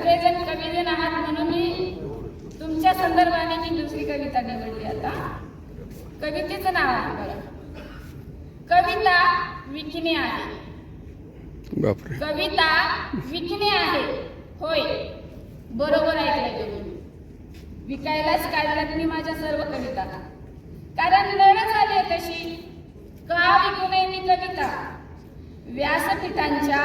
सगळेजण कवीजन आहात म्हणून मी तुमच्या संदर्भाने मी दुसरी कविता निवडली आता. कवितेचं नाव आहे बघा कविता विकणे आहे. कविता विकणे आहे. होय. बरोबर ऐकलंय तुम्ही विकायलाच काढल्यात मी माझ्या सर्व कविता. कारण लढ झाली कशी का विकू नये मी कविता? व्यासपीठांच्या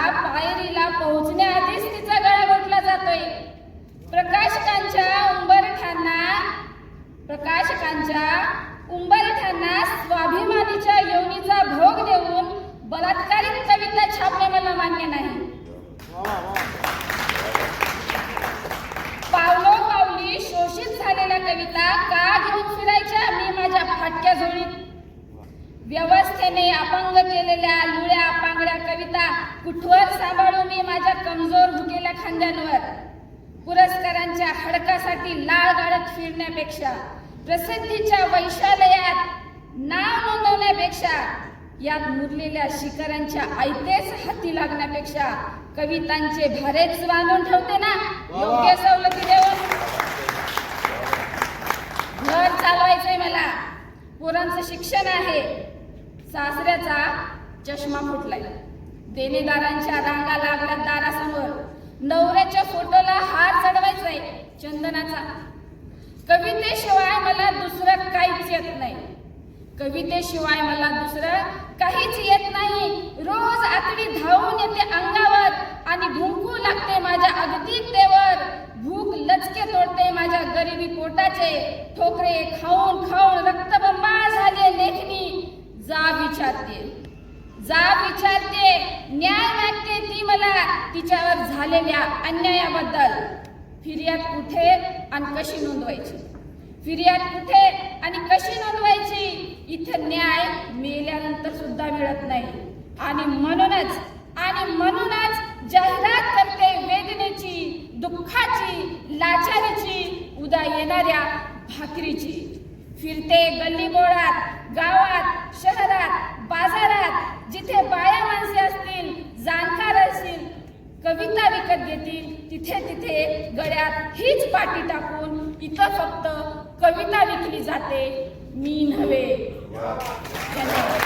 प्रकाशकांच्या उंबरठ्यांना प्रकाशकांच्या उंबरठ्यांना स्वाभिमानीच्या योनीचा भोग देऊन बलात्कारित कविता छापणे मला मान्य नाही. पावलो पावली शोषित झालेल्या कविता का घेऊन फिरायच्या मी माझ्या फाटक्या झोळीत? व्यवस्थेने अपंग केलेल्या लुळ्या पांगड्या कविता कुठवर सांभाळून मी माझ्या कमजोर भुकेल्या हडकासाठी लाळ गाडत फिरण्यापेक्षा प्रसिद्धीच्या वैशालयात नाव नोंदवण्यापेक्षा यात मुरलेल्या शिखरांच्या आयतेच हाती लागण्यापेक्षा कवितांचे भारेच बांधून ठेवते ना? योग्य सवलती देऊन. घर चालवायचंय मला. पोरांचं शिक्षण आहे. सासऱ्याचा चष्मा फुटलाय. देणेदारांच्या रांगा लागल्या दारासमोर. नवऱ्याच्या फोटोला हार चढवायचाय. चंदनाचा कवितेशिवाय मला दुसरं काहीच येत नाही. कवितेशिवाय मला दुसरं काहीच येत नाही. रोज आतडी धावून येते अंगावर आणि भुंकू लागते माझ्या अगतिकतेवर भूक लचके तोडते माझ्या गरिबी पोटाचे. ठोकरे खाऊन खाऊन रक्तबंबाळ झाले लेखनी जा विचारते जा विचारते न्याय मागते ती मला. तिच्यावर झालेल्या अन्यायाबद्दल. फिर्याद कुठे आणि कशी नोंदवायची? फिर्याद कुठे आणि कशी नोंदवायची? इथं न्याय मेल्यानंतर सुद्धा मिळत नाही. आणि म्हणूनच आणि म्हणूनच जाहिरात करते वेदनेची दुःखाची लाचारीची उद्या येणाऱ्या भाकरीची. फिरते गल्लीबोळात गावात शहरात बाजारात तिथे गळ्यात हीच पाटी टाकून इथं फक्त कविता विकली जाते. मी नव्हे. धन्यवाद.